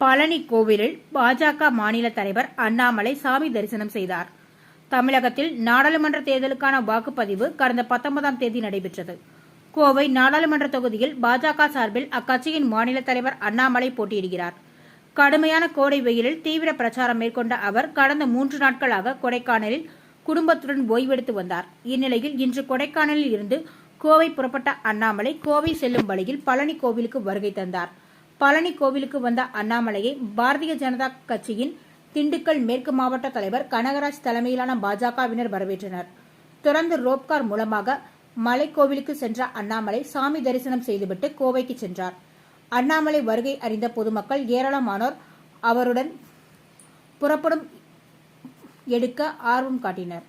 பழனி கோவிலில் பாஜக மாநில தலைவர் அண்ணாமலை சாமி தரிசனம் செய்தார். தமிழகத்தில் நாடாளுமன்ற தேர்தலுக்கான வாக்குப்பதிவு கடந்த பத்தொன்பதாம் தேதி நடைபெற்றது. கோவை நாடாளுமன்ற தொகுதியில் பாஜக சார்பில் அக்கட்சியின் மாநில தலைவர் அண்ணாமலை போட்டியிடுகிறார். கடுமையான கோடை வெயிலில் தீவிர பிரச்சாரம் மேற்கொண்ட அவர் கடந்த மூன்று நாட்களாக கொடைக்கானலில் குடும்பத்துடன் ஓய்வெடுத்து வந்தார். இந்நிலையில் இன்று கொடைக்கானலில் இருந்து கோவை புறப்பட்ட அண்ணாமலை கோவை செல்லும் வழியில் பழனி கோவிலுக்கு வருகை தந்தார். பழனி கோவிலுக்கு வந்த அண்ணாமலையை பாரதிய ஜனதா கட்சியின் திண்டுக்கல் மேற்கு மாவட்ட தலைவர் கனகராஜ் தலைமையிலான பாஜகவினர் வரவேற்றனர். தொடர்ந்து ரோப்கார் மூலமாக மலைக்கோவிலுக்கு சென்ற அண்ணாமலை சாமி தரிசனம் செய்துவிட்டு கோவைக்கு சென்றார். அண்ணாமலை வருகை அறிந்த பொதுமக்கள் ஏராளமானோர் அவருடன் புறப்படும் எடுக்க ஆர்வம் காட்டினர்.